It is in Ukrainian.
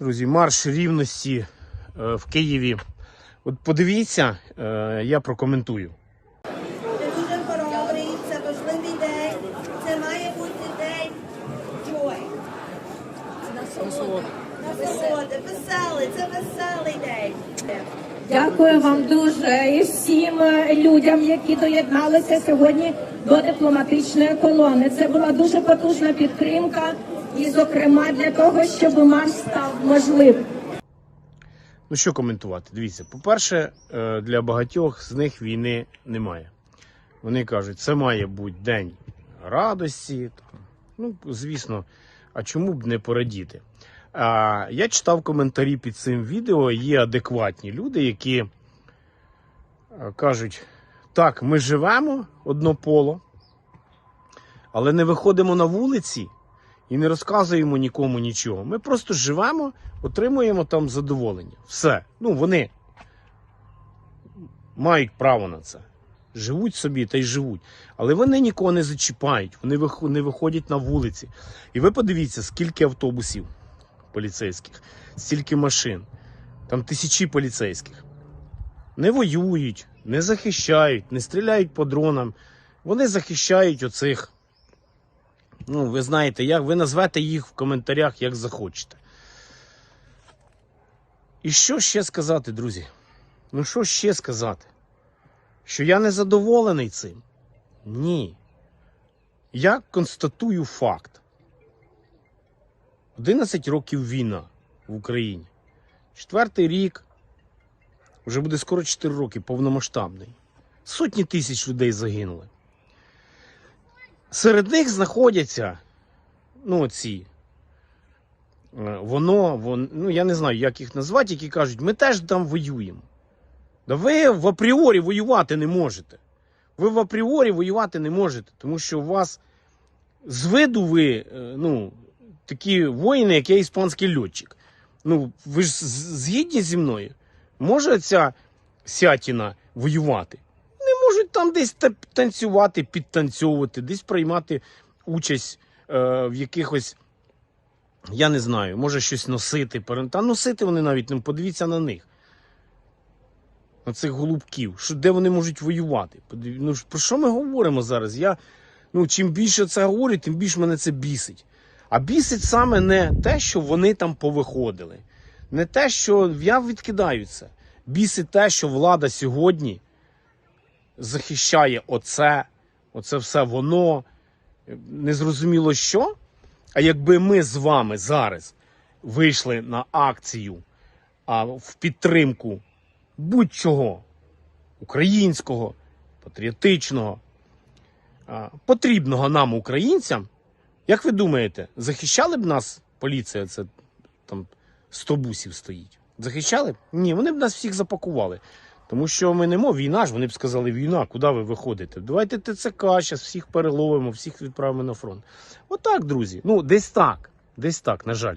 Друзі, марш рівності е, в Києві. От подивіться, е, я прокоментую. Це дуже хоробрий, це важливий день. Це має бути день joy. Насолоди. Насолоди, веселий, це веселий день. Дякую вам дуже і всім е, людям, які доєдналися сьогодні до дипломатичної колони. Це була дуже потужна підтримка, і, зокрема, для того, щоб марш став можливим. Ну що коментувати? Дивіться, по-перше, е, для багатьох з них війни немає. Вони кажуть, це має бути день радості. Ну, звісно, а чому б не порадіти? А, я читав коментарі під цим відео. Є адекватні люди, які е, кажуть: так, ми живемо однополо, але не виходимо на вулиці і не розказуємо нікому нічого. Ми просто живемо, отримуємо там задоволення. Все. Ну, вони мають право на це. Живуть собі та й живуть. Але вони нікого не зачіпають, вони не виходять на вулиці. І ви подивіться, скільки автобусів поліцейських, стільки машин, там тисячі поліцейських. Не воюють, не захищають, не стріляють по дронам. Вони захищають оцих. Ну, ви знаєте, як ви назвете їх в коментарях, як захочете. І що ще сказати, друзі? Ну, що ще сказати? Що я не задоволений цим? Ні. Я констатую факт. 11 років війна в Україні. Четвертий рік, вже буде скоро 4 роки, повномасштабний. Сотні тисяч людей загинули. Серед них знаходяться, ну, ці. е, Воно, вон, ну я не знаю, як їх назвати, які кажуть, ми теж там воюємо. Да ви в апріорі воювати не можете. Ви в апріорі воювати не можете, тому що у вас з виду ви, е, ну, такі воїни, як я іспанський льотчик. Ну, ви ж згідні зі мною? Може ця сятіна воювати? Там десь танцювати, підтанцьовувати, десь приймати участь е, в якихось, я не знаю, може щось носити. Та носити вони навіть не подивіться на них. На цих голубків. Що, де вони можуть воювати? Ну, про що ми говоримо зараз? Я, ну, чим більше це говорю, тим більше мене це бісить. А бісить саме не те, що вони там повиходили, не те, що я відкидаю це. Бісить те, що влада сьогодні захищає оце, оце все воно, незрозуміло що. А якби ми з вами зараз вийшли на акцію а, в підтримку будь-чого українського, патріотичного, а, потрібного нам, українцям, як ви думаєте, захищали б нас поліція? Це там 100 бусів стоїть. Захищали б? Ні, вони б нас всіх запакували. Тому що ми не мов війна ж, вони б сказали, війна, куди ви виходите? Давайте ТЦК, зараз всіх переловимо, всіх відправимо на фронт. Отак, друзі. Ну, десь так. Десь так, на жаль.